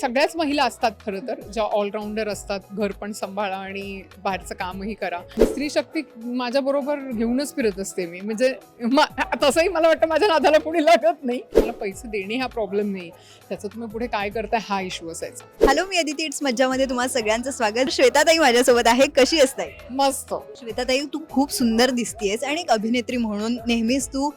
सगळ्याच महिला असतात खरं तर ज्या ऑलराऊंडर असतात घर पण सांभाळा आणि बाहेरचं कामही करा. स्त्री शक्ती माझ्याबरोबर घेऊनच फिरत असते मी. म्हणजे मा- तसंही मला वाटतं माझ्या नादाला कोणी लागत नाही. मला पैसे देणे हा प्रॉब्लेम नाही त्याचं तुम्ही पुढे काय करताय हा इश्यू असायचा. हॅलो मी अदिती. इट्स मज्जामध्ये तुम्हाला सगळ्यांचं स्वागत. श्वेताताई माझ्यासोबत आहे. कशी असताय मस्त. श्वेताताई तू खूप सुंदर दिसतीयस आणि एक अभिनेत्री म्हणून नेहमीच तू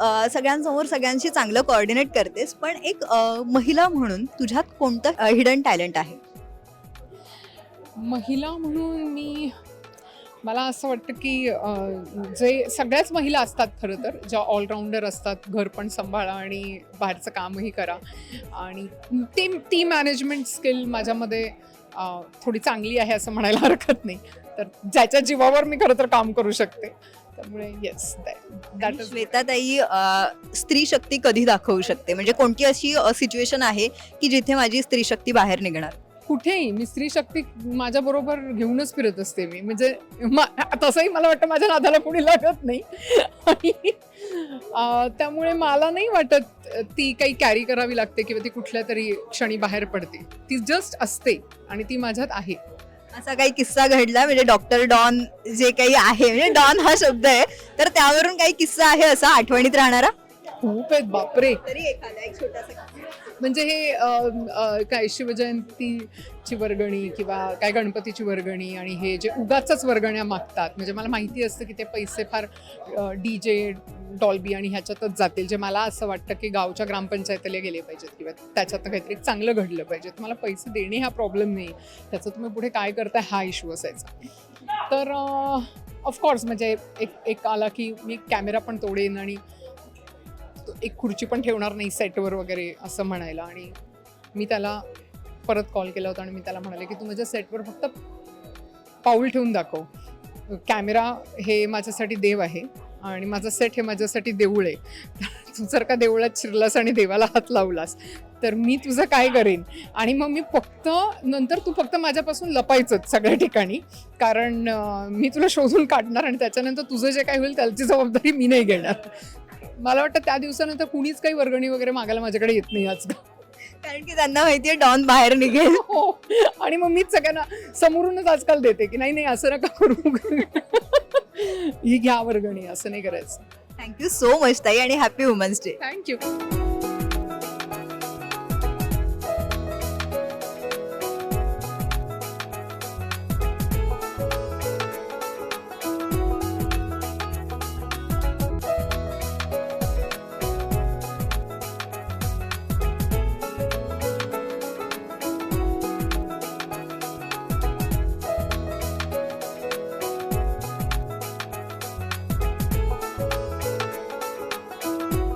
सगळ्यांसमोर सगळ्यांशी चांगलं कोऑर्डिनेट करतेस पण एक महिला म्हणून तुझ्यात कोणतं हिडन टॅलेंट आहे? महिला म्हणून मी मला असं वाटतं की जे सगळ्याच महिला असतात खरं तर ज्या ऑलराऊंडर असतात घर पण सांभाळा आणि बाहेरचं कामही करा. आणि ते ती मॅनेजमेंट स्किल माझ्यामध्ये थोडी चांगली आहे असं म्हणायला हरकत नाही. तर ज्याच्या जीवावर मी खरं तर काम करू शकते. त्यामुळे येस दॅट श्वेताताई स्त्री शक्ती कधी दाखवू शकते? म्हणजे कोणती अशी सिच्युएशन आहे की जिथे माझी स्त्री शक्ती बाहेर निघणार? कुठेही. मी स्त्री शक्ती माझ्या बरोबर घेऊनच फिरत असते मी. म्हणजे तसंही मला वाटतं माझ्या नादाला कोणी लागत नाही. त्यामुळे मला नाही वाटत ती काही कॅरी करावी लागते किंवा ती कुठल्या तरी क्षणी बाहेर पडते. ती जस्ट असते आणि ती माझ्यात आहे. असा काही किस्सा घडला. म्हणजे डॉक्टर डॉन जे काही आहे म्हणजे डॉन हा शब्द आहे. तर त्यावरून काही किस्सा आहे असा आठवणीत राहणारा? खूप आहेत बापरे. तरी एखादा एक छोटासा म्हणजे हे काय शिवजयंतीची वर्गणी किंवा काय गणपतीची वर्गणी आणि हे जे उगाच वर्गण्या मागतात म्हणजे मला माहिती असतं की ते पैसे फार डी जे डॉल्बी आणि ह्याच्यातच जातील जे मला असं वाटतं की गावच्या ग्रामपंचायतीला गेले पाहिजेत किंवा त्याच्यात काहीतरी चांगलं घडलं पाहिजे तुम्हाला पैसे देणे हा प्रॉब्लेम नाही त्याचं तुम्ही पुढे काय करताय हा इश्यू असायचा. तर ऑफकोर्स म्हणजे एक एक आला की मी कॅमेरा पण तोडेन आणि एक खुर्ची पण ठेवणार नाही सेटवर वगैरे असं म्हणायला. आणि मी त्याला परत कॉल केला होता आणि मी त्याला म्हणाले की तू माझ्या सेटवर फक्त पाऊल ठेवून दाखव. कॅमेरा हे माझ्यासाठी देव आहे आणि माझं सेट हे माझ्यासाठी देऊळ आहे. तू जर का देवळात शिरलास आणि देवाला हात लावलास तर मी तुझं काय करेन? आणि मग मी फक्त नंतर तू फक्त माझ्यापासून लपायचंच सगळ्या ठिकाणी. कारण मी तुला शोधून काढणार आणि त्याच्यानंतर तुझं जे काय होईल त्याची जबाबदारी मी नाही घेणार. मला वाटतं त्या दिवसानंतर कुणीच काही वर्गणी वगैरे मागायला माझ्याकडे येत नाही आजकाल कारण की त्यांना माहितीये डॉन बाहेर निघेल. हो. आणि मग मीच सगळ्यांना समोरूनच आजकाल देते की नाही नाही असं नका करू. ही घ्या वर्गणी असं नाही करायचं. थँक्यू सो मच ताई आणि happy women's day thank you